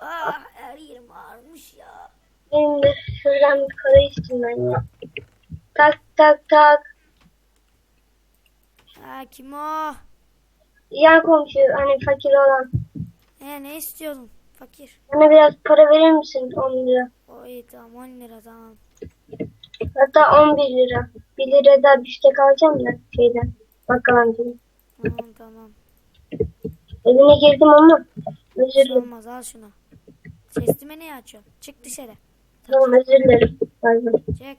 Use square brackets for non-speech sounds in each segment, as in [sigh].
Ah her yerim ağrımış ya. Benim de şuradan bir para içtim ben ya. Tak tak tak. Ha kim o? Yan komşu hani fakir olan. He ne istiyordun? Fakir. Bana biraz para verir misin 10 lira? O iyi tamam 10 lira tamam. Hatta 11 lira. 1 lira da biftek alacağım da şeyden. Bakkal amcanın. Tamam tamam. Evine girdim ama özür dilerim. olmaz al şunu. Sesimi niye açıyorsun? Çık dışarı. Tamam özür dilerim. Bay. Çek.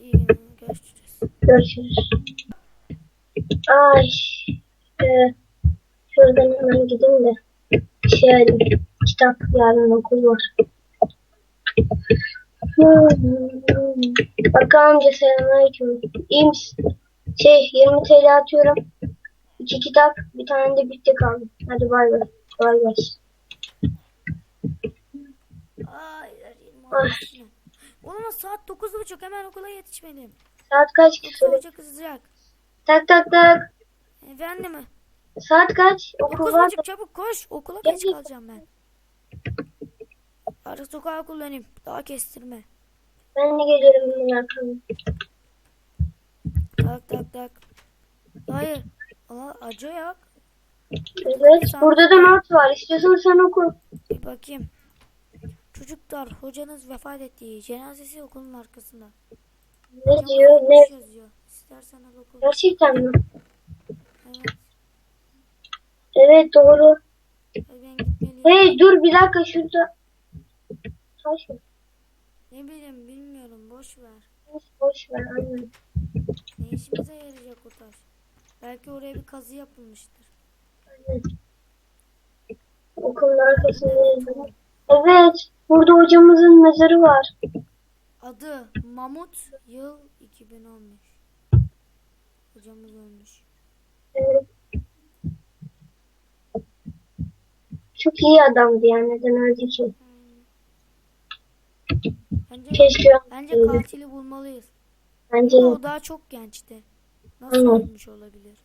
İyi görüşürüz. Görüşürüz. Ay. E, şuradan hemen gideyim de. Şey alayım. Kitap yarın okul var. Hmm. Bakkal amca selamünaleyküm. İyi misin? Şey 20 TL atıyorum. İki kitap, bir tane de bitti kaldı. Hadi bay bay. Kolay gelsin. Ay Ay. Olamaz saat 9.30 hemen okula yetişmeliyim. Saat kaç ki söyle? Hoca kızacak. Tak tak tak. Efendim mi? Saat kaç? Okul var. 9.30 çabuk koş. Okula geç kalacağım ben. Artık sokağa kullanayım. Daha kestirme. Ben de geliyorum bunun arkamda. Tak tak tak. Hayır. Aa, acı yok. Evet. Burada da not var. İstiyorsan sen oku. Bir bakayım. Çocuklar hocanız vefat etti. Cenazesi okulun arkasında. Ne diyor? Ne? Yazıyor. İstersen al oku. Gerçekten mi? Evet. Evet doğru. Hadi ben gitmeliyim. Hey dur bir dakika şurada. Taş mı? Ne bileyim bilmiyorum. Boş ver. Neyse, Boş ver anne. Ne işimize yarayacak o taş? Belki oraya bir kazı yapılmıştır. anne. Okulun arkasında. Evet. Burada hocamızın mezarı var. Adı Mamut yıl 2015. Hocamız ölmüş. Evet. Çok iyi adamdı yani. Neden öldü ki? Keşke bence katili bulmalıyız. Bence Ama o daha çok gençti. Nasıl Aynen. ölmüş olabilir?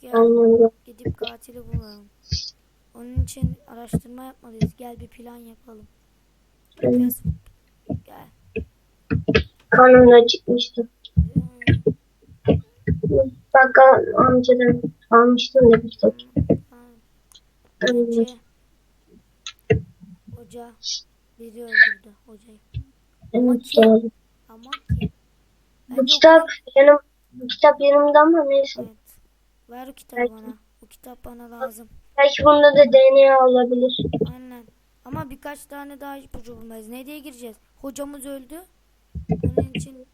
Gel gidip katili bulalım. Onun için araştırma yapmalıyız. Gel bir plan yapalım. Gel. Karnımda çıkmıştı. Hmm, Bakkal amcadan almıştım da bir tek. Hoca. Hoca. Biri öldürdü hocayı. Bu kitap yanım bu kitap yanımda ama neyse. Evet. Ver o kitabı Belki- bana. O kitap bana lazım. Belki bunda da DNA olabilir. Aynen. Ama birkaç tane daha ipucu bulmalıyız. Ne diye gireceğiz? Hocamız öldü. Onun için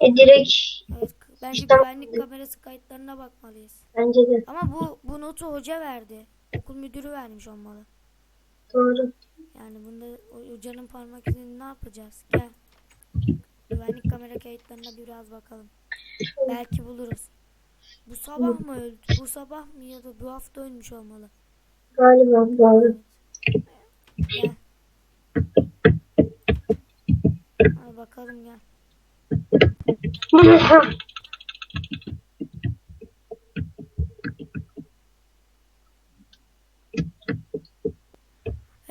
E direkt evet, bence İşte- güvenlik kamerası kayıtlarına bakmalıyız. bence de Ama bu bu notu hoca verdi. Okul müdürü vermiş olmalı. Doğru. Yani bunda o hocanın parmak izini ne yapacağız? Gel. Güvenlik kamera kayıtlarına biraz bakalım. Belki buluruz. Bu sabah mı öldü? Bu sabah mı ya da bu hafta ölmüş olmalı. Galiba doğru. Gel. Hadi bakalım gel.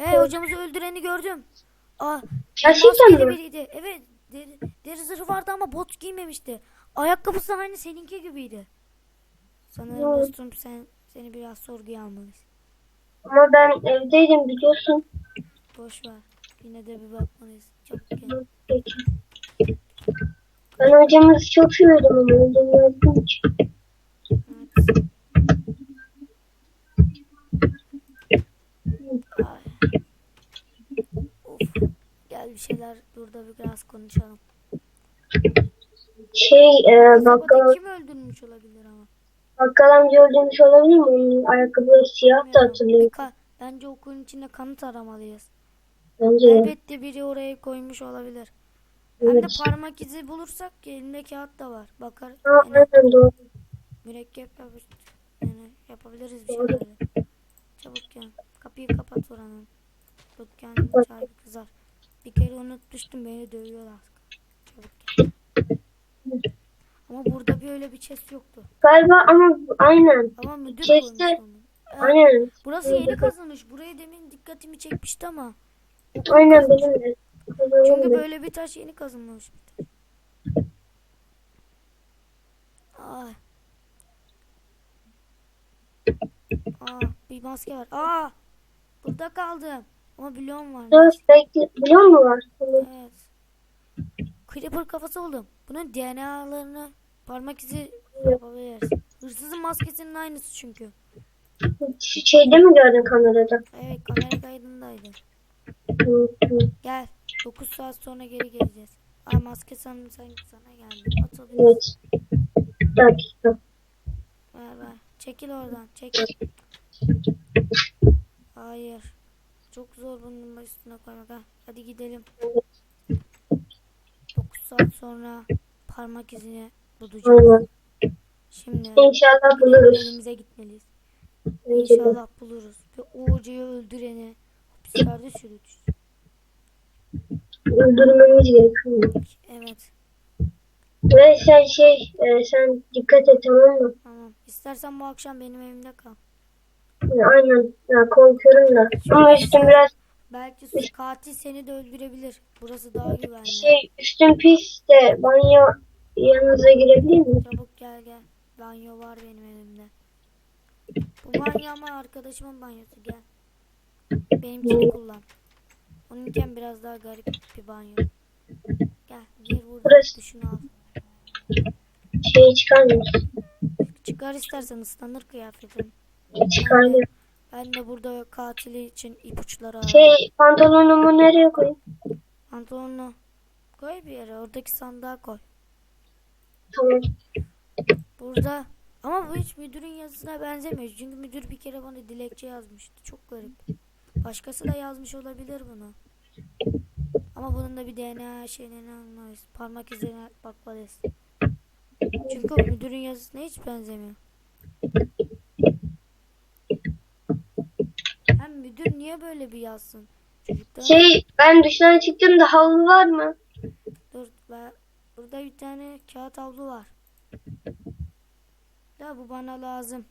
Hey hocamızı öldüreni gördüm. Aa, Gerçekten mi? biriydi. Evet. Deri, deri zırhı vardı ama bot giymemişti. Ayakkabısı da aynı seninki gibiydi. Sanırım Hmm. dostum sen seni biraz sorguya almalıyız. Ama ben evdeydim biliyorsun. Boş ver. Yine de bir bakmalıyız. Gel. Peki. Ben hocamızı çok seviyordum ama öldüğünü öldüm ki. Evet. Ay. Gel bir şeyler burada biraz konuşalım. Şey e, bakkal, kim öldürmüş olabilir ama? bakkal amca öldürmüş olabilir mi? Onun ayakkabıları siyah da hatırlıyorum. Bence okulun içinde kanıt aramalıyız. Bence. Elbette biri oraya koymuş olabilir. Hem de Evet. parmak izi bulursak elimde kağıt da var. Bakar Ha, aynen doğru. mürekkep yapış yani yapabiliriz bir şeyler. Çabuk gel. Kapıyı kapat oranın. Yok kendini çağır kızar. Bir kere unutmuştum beni dövüyorlar. Çabuk gel. gibi öyle bir chest yoktu. Galiba ama aynen. Ama müdür Chest'e- Aynen. Burası yeni kazılmış. Buraya demin dikkatimi çekmişti ama. Aynen benim de. Çünkü böyle bir taş yeni kazılmış. Ay. Aa, bir maske var. Aa! Burada kaldım. Ama bloğum var. Dur bekle. Biliyor musun var? Evet. Creeper kafası oldum. Bunun DNA'larını parmak izi yapabiliriz. Hırsızın maskesinin aynısı çünkü. Şeyde mi gördün kamerada? Evet kamera kaydındaydı. Gel. 9 saat sonra geri geleceğiz. Aa maske sanki sana geldi. Atabiliriz. Evet. Dakika. Ver ver. Çekil oradan. Çekil. Hayır. Çok zor bunun üstüne koymak. ha. Hadi gidelim. 9 saat sonra parmak izini bulacağız. Şimdi İnşallah buluruz. evimize gitmeliyiz. İnşallah buluruz. Ve o hocayı öldüreni hapislerde çürütürüz. Öldürmemiz gerekiyor. Evet. Ve sen şey, e, sen dikkat et tamam mı? Tamam. İstersen bu akşam benim evimde kal. Aynen. Ya, korkuyorum da. Ama üstüm biraz Belki katil seni de öldürebilir. Burası daha güvenli. şey, üstüm pis de banyo yanınıza girebilir miyim? Çabuk gel gel. Banyo var benim evimde. Bu banyo ama arkadaşımın banyosu gel. Benimkini kullan. Onunken biraz daha garip bir banyo. Gel gir burada Burası- duşunu al. Şey çıkar mısın? Çıkar istersen ıslanır kıyafetin. Çıkardım. Ben de burada katili için ipuçları arıyorum. Şey, pantolonumu nereye koyayım? Pantolonunu koy bir yere. Oradaki sandığa koy. Tamam. Burada ama bu hiç müdürün yazısına benzemiyor. Çünkü müdür bir kere bana dilekçe yazmıştı. Çok garip. Başkası da yazmış olabilir bunu. Ama bunun da bir DNA şeylerini almalıyız. Parmak izine bakmalıyız. Çünkü müdürün yazısına hiç benzemiyor. Müdür niye böyle bir yazsın? Çocuklar Şey, ben duştan çıktım da havlu var mı? dur ben burada bir tane kağıt havlu var. Da bu bana lazım.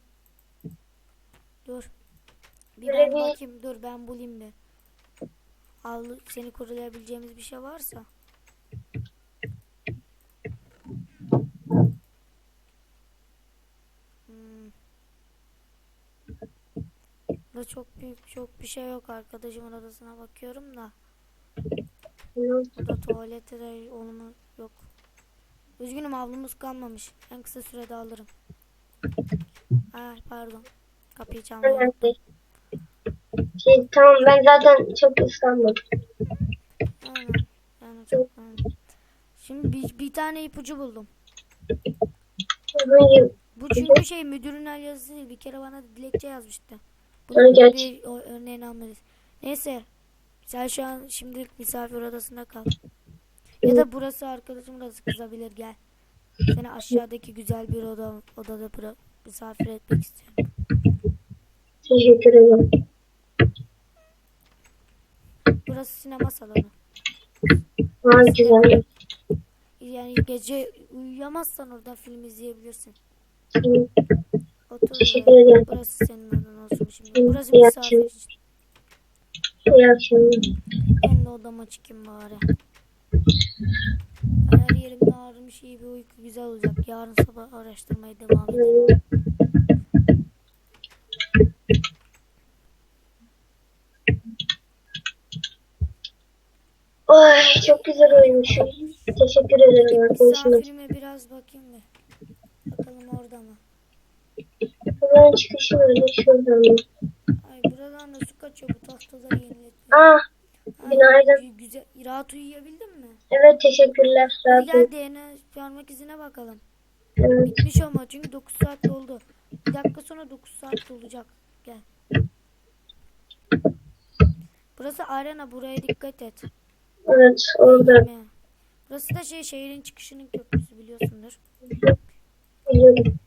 Dur. Bir ben bakayım. Dur ben bulayım bir. Havlu seni korulayabileceğimiz bir şey varsa. Burada çok büyük çok bir şey yok arkadaşımın odasına bakıyorum da. Burada tuvalete de olma yok. Üzgünüm havlumuz kalmamış. En kısa sürede alırım. Ay pardon. Kapıyı çalmayı. Şey, tamam ben zaten çok ıslanmadım. Aynen. Yani çok aynen. Şimdi bir, bir tane ipucu buldum. Bu çünkü şey müdürün el yazısı değil. Bir kere bana dilekçe yazmıştı. Bunun geç. bir örneğini almalıyız. Neyse. Sen şu an şimdilik misafir odasında kal. Ya da burası arkadaşım odası kızabilir gel. Seni aşağıdaki güzel bir oda odada bırak misafir etmek istiyorum. Teşekkür ederim. Burası sinema salonu. Ha, güzel. Yani gece uyuyamazsan orada film izleyebilirsin. Hı, Otur Teşekkür ederim. Burası senin odan olsun şimdi. Burası İyi misafir için. İyi akşamlar. Ben de odama çıkayım bari. Her yerimde ağrımış iyi bir uyku güzel olacak. Yarın sabah araştırmaya devam edelim. Ay çok güzel oymuşum. Teşekkür ederim arkadaşım. Misafirime biraz bakayım bir. Bakalım orada mı? Buradan çıkışı nerede? Şuradan? Ay buradan da su kaçıyor bu tahtaları yeniletmiyor. Ah Ay, günaydın. gü- Güzel. Rahat uyuyabildin mi? evet teşekkürler. Rahat gel DNA parmak izine bakalım. Evet. Bitmiş ama çünkü 9 saat doldu. Bir dakika sonra 9 saat dolacak. Gel. Burası arena buraya dikkat et. Evet orada. Burası da şey şehrin çıkışının köprüsü biliyorsundur. biliyorum.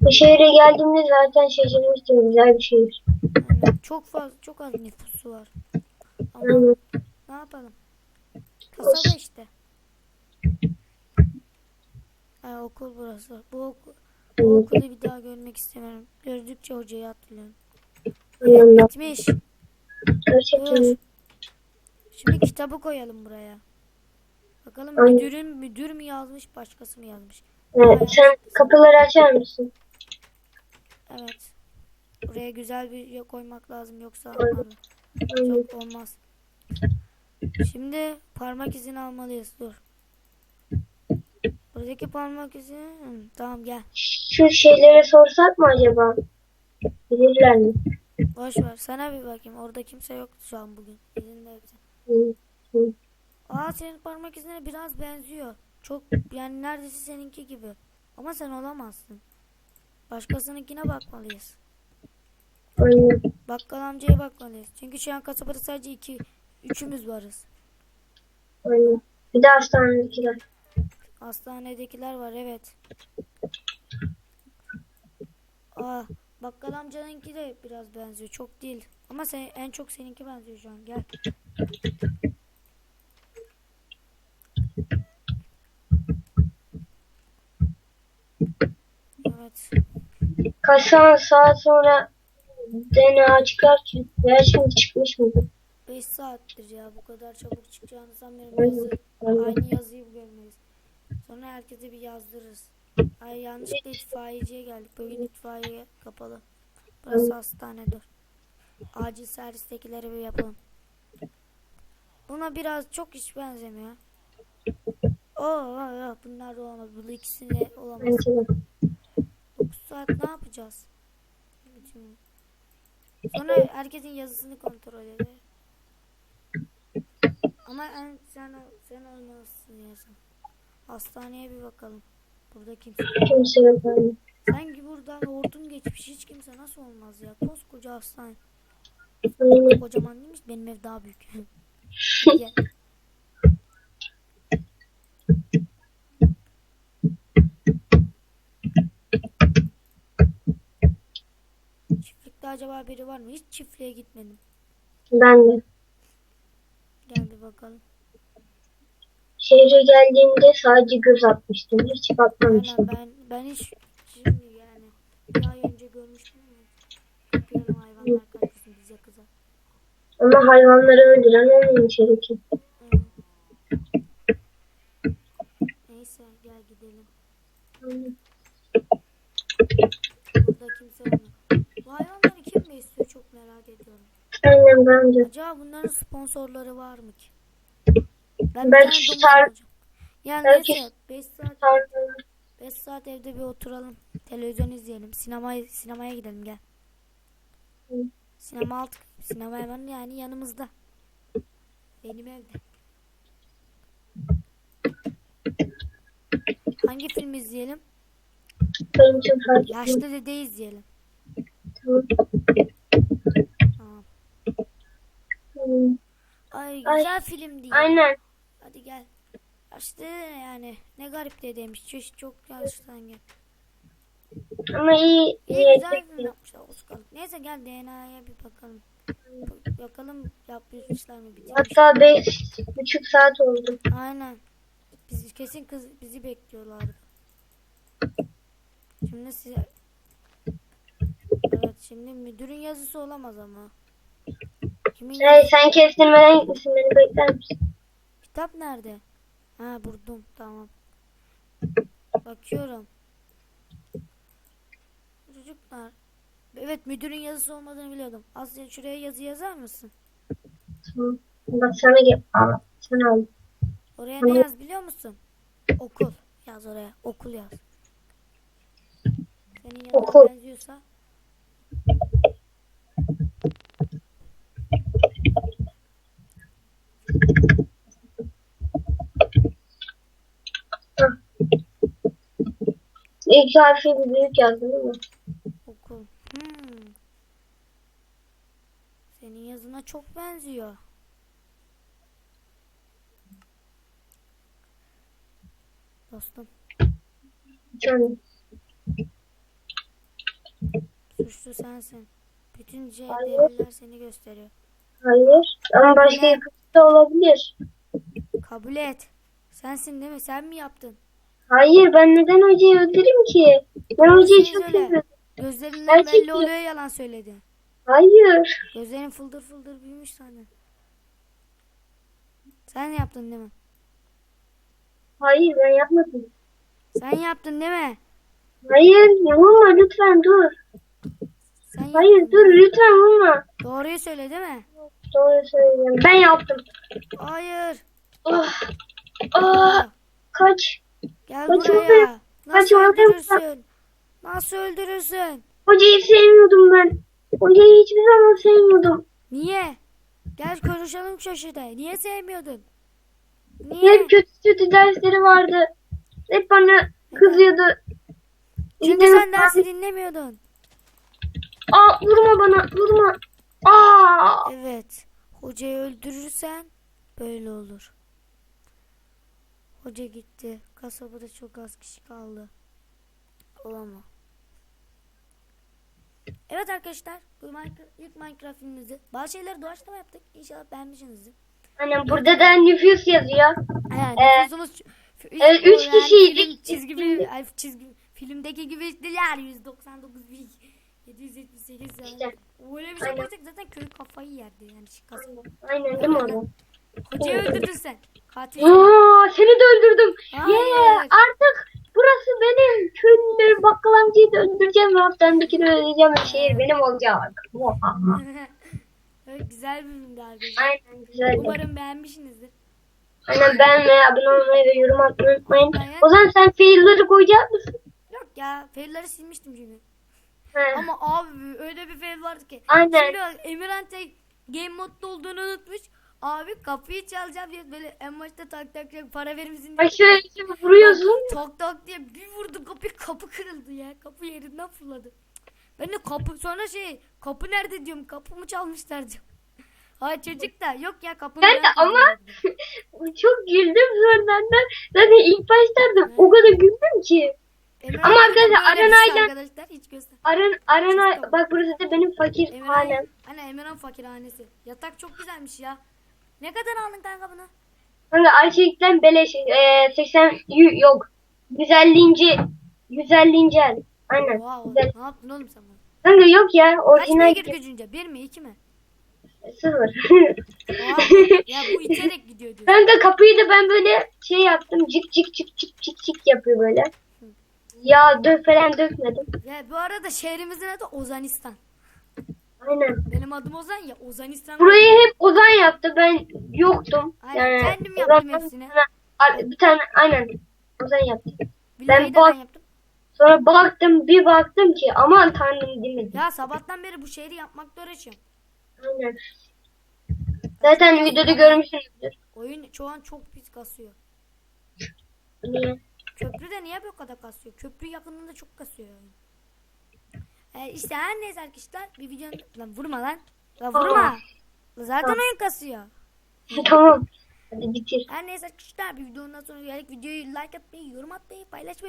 Bu şehre geldiğimde zaten şaşırmıştım. Güzel bir şehir. Yani çok fazla çok az nüfusu var. Ama Aynen. ne yapalım? Kasaba işte. Ha, okul burası. Bu, oku, bu okulu bir daha görmek istemiyorum. Gördükçe hocayı hatırlıyorum. Evet, bitmiş. Dur. Şimdi kitabı koyalım buraya. Bakalım müdürün müdür mü yazmış başkası mı yazmış? Evet, sen kapıları açar mısın? Evet. Buraya güzel bir koymak lazım yoksa. Çok olmaz. Şimdi parmak izini almalıyız. Dur. Buradaki parmak izi Hı, tamam gel. Şu şeylere sorsak mı acaba? Bilirler mi? Boş ver. Sana bir bakayım. Orada kimse yok şu an bugün. İzinde hepsi. Hı, hı. Aa senin parmak izine biraz benziyor. Çok yani neredeyse seninki gibi. Ama sen olamazsın. Başkasınınkine bakmalıyız. Aynen. Bakkal amcaya bakmalıyız. Çünkü şu an kasabada sadece iki, üçümüz varız. Aynen. Bir de hastanedekiler. Hastanedekiler var evet. Aa bakkal amcanınki de biraz benziyor. Çok değil. Ama sen, en çok seninki benziyor şu an. Gel. Evet. Kaç saat, sonra DNA çıkar ki? Veya şimdi çıkmış mı? 5 saattir ya. Bu kadar çabuk çıkacağını sanmıyorum. Aynı yazıyı görmeliyiz. Sonra herkese bir yazdırırız. Ay yanlışlıkla itfaiyeciye geldik. Bugün itfaiye kapalı. Burası hastane dur. Acil servistekileri bir yapalım. Buna biraz çok hiç benzemiyor. Oo, bunlar da olamaz. Bu ikisi de olamaz. Bence de. 9 saat ne yapacağız? Sonra herkesin yazısını kontrol edelim. Ama en sen sen olmalısın yazın. Hastaneye bir bakalım. Burada kimse. Kimse yok. Sanki buradan hortum geçmiş hiç kimse nasıl olmaz ya. Koskoca hastane. Kocaman değilmiş benim ev daha büyük. [laughs] Çiftlikte acaba biri var mı? Hiç çiftliğe gitmedim. Ben de. Gel bir bakalım. Şehre geldiğimde sadece göz atmıştım. Hiç bakmamıştım. Aynen ben ben hiç şimdi yani ay önce görmüştüm ama kapıyorum hayvanlar kaçmasın bize kızar. Ama hayvanları öldüren olmamış ki. Evet. Neyse gel gidelim. Burada kimse olmuyor. Bu hayvanları kim besliyor çok merak ediyorum. Aynen ben de. Acaba bunların sponsorları var mı ki? Ben Belki alacağım. Yani belki- neyse 5 saat Tanrım. 5 saat evde bir oturalım. Televizyon izleyelim. Sinemaya sinemaya gidelim gel. Hı. Sinema altık. Sinema hemen yani yanımızda. Benim evde. Hangi film izleyelim? Yaşlı Dede izleyelim. Tamam. Ay Ay, güzel film değil. Aynen. Hadi gel. Yaşlı yani ne garip dedeymiş. Çok, çok yaşlıdan gel. Ama iyi, İyi iyi güzel film yapmışlar Oscar'lık. Neyse gel DNA'ya bir bakalım. Bakalım yapmışlar mı bitirmiş. Hatta beş buçuk saat oldu. Aynen. Biz kesin kız bizi bekliyorlardı. Şimdi size Evet şimdi müdürün yazısı olamaz ama. Kimin Hey, sen kestirmeden gitmişsin. Beni bekler misin? Kitap nerede? Ha buldum tamam. Bakıyorum. Çocuklar. Evet müdürün yazısı olmadığını biliyordum. Asya şuraya yazı yazar mısın? Tamam. Bak sana gel. Al. Sen al. Oraya ne yaz biliyor musun? Okul. Yaz oraya. Okul yaz. Senin yanına Okul. benziyorsa. İlk harfi büyük yazdın değil mi? Okul. Hmm. Senin yazına çok benziyor. Dostum. Canım. Suçlu sensin. Bütün Hayır. deliller seni gösteriyor. Hayır. Ama başka da olabilir. Kabul et. Sensin değil mi? Sen mi yaptın? Hayır ben neden hocayı öldüreyim ki? Ben hocayı Siz çok öyle. seviyorum. Gözlerinden Gerçek belli oluyor yalan söyledi. Hayır. Gözlerin fıldır fıldır büyümüş zaten. Sen yaptın değil mi? Hayır ben yapmadım. Sen yaptın değil mi? Hayır vurma lütfen dur. Sen yaptın. Hayır dur lütfen vurma. Doğruyu söyle değil mi? Doğru söylüyorum. Ben yaptım. Hayır. Oh. Ah, kaç. Gel Kaç buraya. Nasıl oğlum? öldürürsün? Nasıl öldürürsün? Hocayı sevmiyordum ben. Hocayı hiçbir zaman sevmiyordum. Niye? Gel konuşalım şurada. Niye sevmiyordun? Niye? Hep kötü kötü dersleri vardı. Hep bana kızıyordu. Çünkü İşte- sen dersi dinlemiyordun. Aa vurma bana vurma. Aa. Evet. Hocayı öldürürsen böyle olur. Hoca gitti. Kasabada çok az kişi kaldı. Olama. Evet arkadaşlar. Bu Minecraft, ilk Minecraft filmimizi. Bazı şeyleri doğaçlama yaptık. İnşallah beğenmişsinizdir. Aynen burada da nüfus yazıyor. Yani Ee, nüfusumuz e, üç yani kişiydik. Çizgi film, ay, çizgi filmdeki gibi yani 199 bin 778 yani. İşte. Öyle bir şey Aynen. yaparsak zaten köy kafayı yerdi yani şıkkası. Aynen değil mi orada? Hocayı öldürdün sen. Katil. Aa, seni de öldürdüm. Hayır. Yeah, artık burası benim. Köylüleri bakkal amcayı da öldüreceğim ve haftanın bir kere öldüreceğim. Şehir benim olacak. [laughs] Evet, güzel bir filmdi arkadaşlar. Aynen güzel. Umarım beğenmişsinizdir. Aynen beğenmeyi, abone olmayı ve yorum atmayı unutmayın. Aynen. O zaman sen fail'ları koyacak mısın? Yok ya failleri silmiştim çünkü. He. Ama abi öyle bir fail vardı ki. Aynen. Şimdi Emirhan tek game modda olduğunu unutmuş. Abi kapıyı çalacağım diye böyle en başta tak tak tak para verir misin diye. Şöyle şöyle vuruyorsun. Tak tak diye bir vurdu kapı kapı kırıldı ya. Kapı yerinden fırladı. Ben de kapı sonra şey kapı nerede diyorum kapımı çalmışlar diyorum. [laughs] Ay çocuk da yok ya kapı Ben de ama [laughs] çok güldüm sonradan da. Zaten ilk başlarda o kadar güldüm ki. Ama arkadaşlar, Arena'yla- arkadaşlar hiç göster. Aran, arana bak burası da benim fakir hanem. Anne Emirhan fakirhanesi. Yatak çok güzelmiş ya. Ne kadar aldın kanka bunu? Kanka Ayşelik'ten beleş e, 80 y- yok. 150. 150. el. Aynen. Wow. Güzel. Ne yaptın oğlum sen bunu? Kanka yok ya Kaç orijinal beygir gücünce? Bir mi iki mi? sıfır. Oha, [laughs] ya bu iterek gidiyor diyor. Kanka kapıyı da ben böyle şey yaptım. Cik cik cik cik cik cik yapıyor böyle. Ya dök falan dökmedim. Ya bu arada şehrimizin adı Ozanistan. Aynen. Benim adım Ozan ya Ozanistan. Burayı hep Ozan yaptı. Ben yoktum. Aynen, kendim yaptım hepsini. Bir tane, aynen. Ozan yaptı. Billahi de bak- ben yaptım. Sonra baktım bir baktım ki aman tanrım demedim. Ya sabahtan beri bu şehri yapmakla uğraşıyorum. Aynen. Zaten videoda görmüşsünüzdür. Oyun şu an çok pis kasıyor. Niye? Köprü de niye bu kadar kasıyor? Köprü yakınında çok kasıyor oyun. Ee, işte her neyse arkadaşlar bir videonun... Lan vurma lan. Lan vurma. Zaten oyun kasıyor. [laughs] tamam. Hadi bitir. Her neyse arkadaşlar bir videonun sonuna geldik. Videoyu like atmayı, yorum atmayı, paylaşmayı